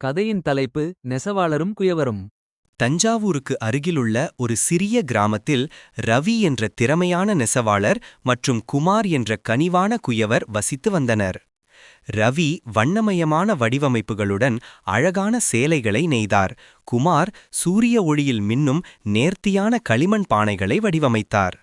கதையின் தலைப்பு நெசவாளரும் குயவரும். தஞ்சாவூருக்கு அருகிலுள்ள ஒரு சிறிய கிராமத்தில் ரவி என்ற திறமையான நெசவாளர் மற்றும் குமார் என்ற கனிவான குயவர் வசித்து வந்தனர். ரவி வண்ணமயமான வடிவமைப்புகளுடன் அழகான சேலைகளை நெய்தார். குமார் சூரிய ஒளியில் மின்னும் நேர்த்தியான களிமண் பானைகளை வடிவமைத்தார்.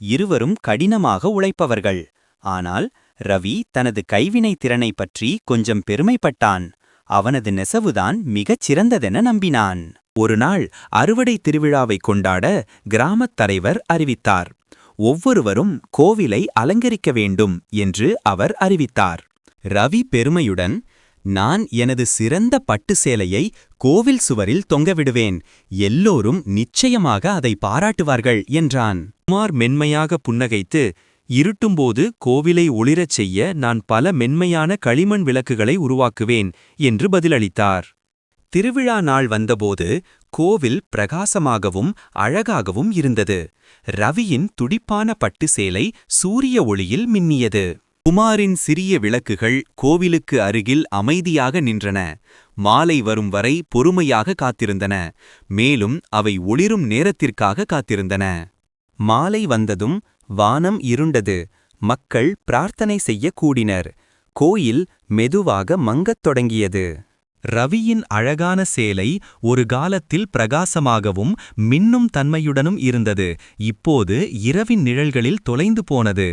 இருவரும் கடினமாக உழைப்பவர்கள். ஆனால் ரவி தனது கைவினைத் திறனை பற்றி கொஞ்சம் பெருமைப்பட்டான். அவனது நெசவுதான் மிகச் சிறந்ததென நம்பினான். ஒருநாள் அறுவடை திருவிழாவை கொண்டாட கிராமத் தலைவர் அறிவித்தார். ஒவ்வொருவரும் கோவிலை அலங்கரிக்க வேண்டும் என்று அவர் அறிவித்தார். ரவி பெருமையுடன் நான் எனது சிறந்த பட்டு சேலையை கோவில் சுவரில் தொங்கவிடுவேன் எல்லோரும் நிச்சயமாக அதை பாராட்டுவார்கள் என்றான். குமார் மென்மையாக புன்னகைத்து இருட்டும்போது கோவிலை ஒளிரச் செய்ய நான் பல மென்மையான களிமண் விளக்குகளை உருவாக்குவேன் என்று பதிலளித்தார். திருவிழா நாள் வந்தபோது கோவில் பிரகாசமாகவும் அழகாகவும் இருந்தது. ரவியின் துடிப்பான பட்டு சேலை சூரிய ஒளியில் மின்னியது. குமாரின் சிறிய விளக்குகள் கோவிலுக்கு அருகில் அமைதியாக நின்றன. மாலை வரும் வரை பொறுமையாக காத்திருந்தன. மேலும் அவை ஒளிரும் நேரத்திற்காக காத்திருந்தன. மாலை வந்ததும் வானம் இருண்டது. மக்கள் பிரார்த்தனை செய்ய கூடினர் கோயில் மெதுவாக மங்கத் தொடங்கியது. ரவியின் அழகான சேலை ஒரு காலத்தில் பிரகாசமாகவும் மின்னும் தன்மையுடனும் இருந்தது. இப்போது இரவின் நிழல்களில் தொலைந்து போனது.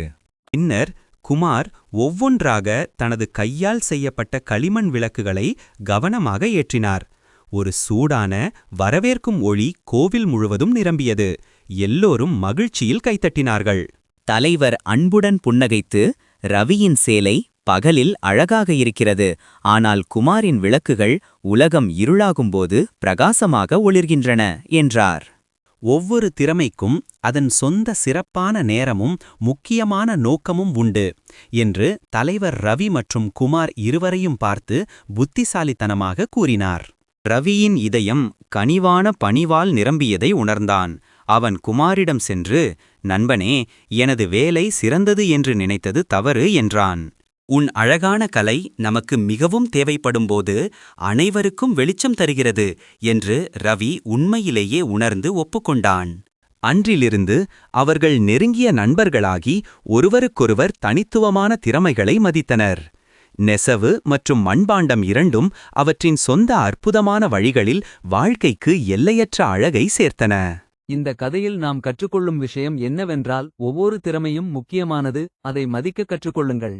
பின்னர் குமார் ஒவ்வொன்றாக தனது கையால் செய்யப்பட்ட களிமண் விளக்குகளை கவனமாக ஏற்றினார். ஒரு சூடான வரவேற்கும் ஒளி கோவில் முழுவதும் நிரம்பியது. எல்லோரும் மகிழ்ச்சியில் கைத்தட்டினார்கள் தலைவர் அன்புடன் புன்னகைத்து ரவியின் சேலை பகலில் அழகாக இருக்கிறது ஆனால் குமாரின் விளக்குகள் உலகம் இருளாகும்போது பிரகாசமாக ஒளிர்கின்றன என்றார். ஒவ்வொரு திறமைக்கும் அதன் சொந்த சிறப்பான நேரமும் முக்கியமான நோக்கமும் உண்டு என்று தலைவர் ரவி மற்றும் குமார் இருவரையும் பார்த்து புத்திசாலித்தனமாக கூறினார். ரவியின் இதயம் கனிவான பணிவால் நிரம்பியதை உணர்ந்தான். அவன் குமாரிடம் சென்று நண்பனே எனது வேலை சிறந்தது என்று நினைத்தது தவறு என்றான். உன் அழகான கலை நமக்கு மிகவும் தேவைப்படும்போது அனைவருக்கும் வெளிச்சம் தருகிறது என்று ரவி உண்மையிலேயே உணர்ந்து ஒப்புக்கொண்டான். அன்றிலிருந்து அவர்கள் நெருங்கிய நண்பர்களாகி ஒருவருக்கொருவர் தனித்துவமான திறமைகளை மதித்தனர். நெசவு மற்றும் மண்பாண்டம் இரண்டும் அவற்றின் சொந்த அற்புதமான வழிகளில் வாழ்க்கைக்கு எல்லையற்ற அழகை சேர்த்தன. இந்த கதையில் நாம் கற்றுக்கொள்ளும் விஷயம் என்னவென்றால் ஒவ்வொரு திறமையும் முக்கியமானது அதை மதிக்க கற்றுக்கொள்ளுங்கள்.